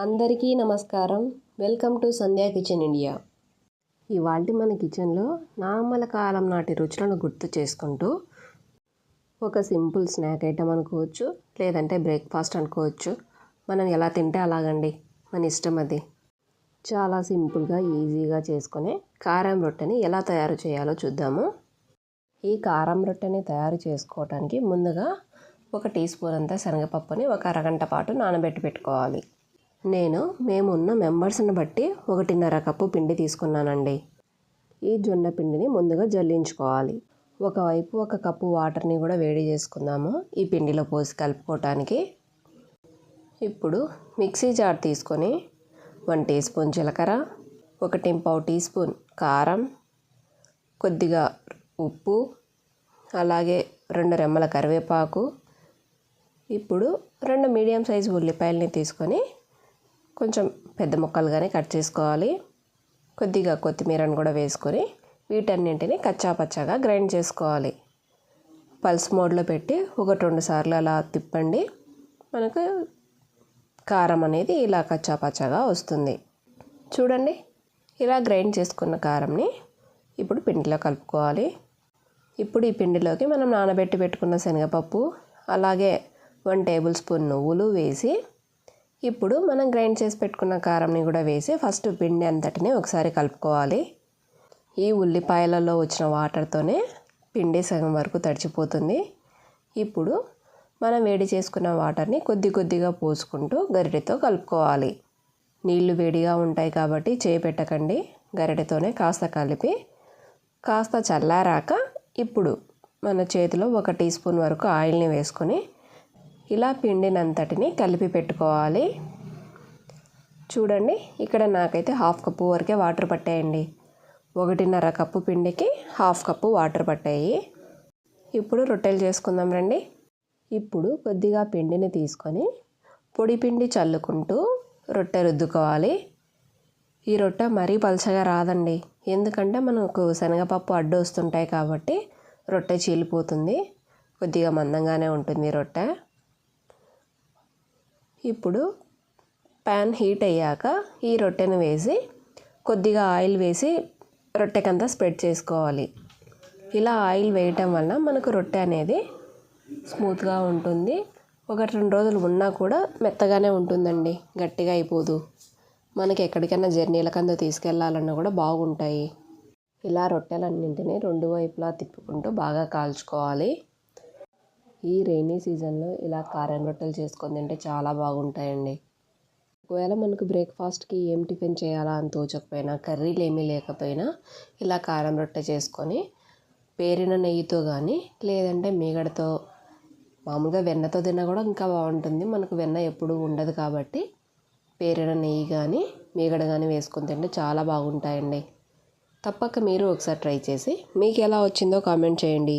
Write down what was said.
అందరికీ నమస్కారం. Welcome to Sandhya kitchen India. ఇవాళ మన కిచెన్లో నామల కాలం నాటి రుచులను గుర్తు చేసుకుంటూ ఒక సింపుల్ స్నాక్ ఐటమ్ అనుకోవచ్చు లేదంటే బ్రేక్ఫాస్ట్ అనుకోవచ్చు. మనం ఎలా తింటే అలాగండి మన ఇష్టం అది. చాలా సింపుల్గా ఈజీగా చేసుకునే కారం రొట్టెని ఎలా తయారు చేయాలో చూద్దాము. ఈ కారం రొట్టెని తయారు చేసుకోవడానికి ముందుగా ఒక టీ స్పూన్ అంతా శనగపప్పుని ఒక అరగంట పాటు నానబెట్టి పెట్టుకోవాలి. నేను మేము ఉన్న మెంబర్స్ని బట్టి ఒకటిన్నర కప్పు పిండి తీసుకున్నానండి. ఈ జొన్న పిండిని ముందుగా జల్లించుకోవాలి. ఒకవైపు ఒక కప్పు వాటర్ని కూడా వేడి చేసుకుందాము ఈ పిండిలో పోసి కలుపుకోవటానికి. ఇప్పుడు మిక్సీ జార్ తీసుకొని వన్ టీ స్పూన్ జీలకర్ర ఒకటి పావు టీ స్పూన్ కారం కొద్దిగా ఉప్పు అలాగే రెండు రెమ్మల కరివేపాకు ఇప్పుడు రెండు మీడియం సైజు ఉల్లిపాయలని తీసుకొని కొంచెం పెద్ద ముక్కలుగానే కట్ చేసుకోవాలి. కొద్దిగా కొత్తిమీరను కూడా వేసుకొని వీటన్నింటిని కచ్చా పచ్చాగా గ్రైండ్ చేసుకోవాలి. పల్స్ మోడ్లో పెట్టి ఒకటి రెండు సార్లు అలా తిప్పండి. మనకు కారం అనేది ఇలా కచ్చా పచ్చాగా వస్తుంది. చూడండి ఇలా గ్రైండ్ చేసుకున్న కారంని ఇప్పుడు పిండిలో కలుపుకోవాలి. ఇప్పుడు ఈ పిండిలోకి మనం నానబెట్టి పెట్టుకున్న శనగపప్పు అలాగే వన్ టేబుల్ స్పూన్ నువ్వులు వేసి ఇప్పుడు మనం గ్రైండ్ చేసి పెట్టుకున్న కారంని కూడా వేసి ఫస్ట్ పిండి అంతటిని ఒకసారి కలుపుకోవాలి. ఈ ఉల్లిపాయలలో వచ్చిన వాటర్తోనే పిండి సగం వరకు తడిచిపోతుంది. ఇప్పుడు మనం వేడి చేసుకున్న వాటర్ని కొద్ది కొద్దిగా పోసుకుంటూ గరిటెతో కలుపుకోవాలి. నీళ్ళు వేడిగా ఉంటాయి కాబట్టి చేయి పెట్టకండి. గరిటెతోనే కాస్త కలిపి కాస్త చల్లారాక ఇప్పుడు మన చేతిలో ఒక టీ స్పూన్ వరకు ఆయిల్ని వేసుకొని ఇలా పిండినంతటిని కలిపి పెట్టుకోవాలి. చూడండి ఇక్కడ నాకైతే హాఫ్ కప్పు వరకే వాటర్ పట్టాయండి. ఒకటిన్నర కప్పు పిండికి హాఫ్ కప్పు వాటర్ పట్టాయి. ఇప్పుడు రొట్టెలు చేసుకుందాం రండి. ఇప్పుడు కొద్దిగా పిండిని తీసుకొని పొడి పిండి చల్లుకుంటూ రొట్టె రుద్దుకోవాలి. ఈ రొట్టె మరీ పలచగా రాదండి. ఎందుకంటే మనకు శనగపప్పు అడ్డు వస్తుంటాయి కాబట్టి రొట్టె చీలిపోతుంది. కొద్దిగా మందంగానే ఉంటుంది రొట్టె. ఇప్పుడు ప్యాన్ హీట్ అయ్యాక ఈ రొట్టెను వేసి కొద్దిగా ఆయిల్ వేసి రొట్టెకంతా స్ప్రెడ్ చేసుకోవాలి. ఇలా ఆయిల్ వేయటం వలన మనకు రొట్టె అనేది స్మూత్గా ఉంటుంది. ఒకటి రెండు రోజులు ఉన్నా కూడా మెత్తగానే ఉంటుందండి. గట్టిగా అయిపోదు. మనకి ఎక్కడికైనా జర్నీల తీసుకెళ్ళాలన్నా తీసుకెళ్ళాలన్నా కూడా బాగుంటాయి. ఇలా రొట్టెలన్నింటినీ రెండు వైపులా తిప్పుకుంటూ బాగా కాల్చుకోవాలి. ఈ రైనీ సీజన్లో ఇలా కారం రొట్టెలు చేసుకొని తింటే చాలా బాగుంటాయండి. ఒకవేళ మనకు బ్రేక్ఫాస్ట్కి ఏం టిఫిన్ చేయాలా అని తోచకపోయినా కర్రీలు ఏమీ లేకపోయినా ఇలా కారం రొట్టె చేసుకొని పేరిన నెయ్యితో కానీ లేదంటే మీగడతో మామూలుగా వెన్నతో తిన్నా కూడా ఇంకా బాగుంటుంది. మనకు వెన్న ఎప్పుడు ఉండదు కాబట్టి పేరిన నెయ్యి కానీ మీగడ కానీ వేసుకొని తింటే చాలా బాగుంటాయండి. తప్పక మీరు ఒకసారి ట్రై చేసి మీకు ఎలా వచ్చిందో కామెంట్ చేయండి.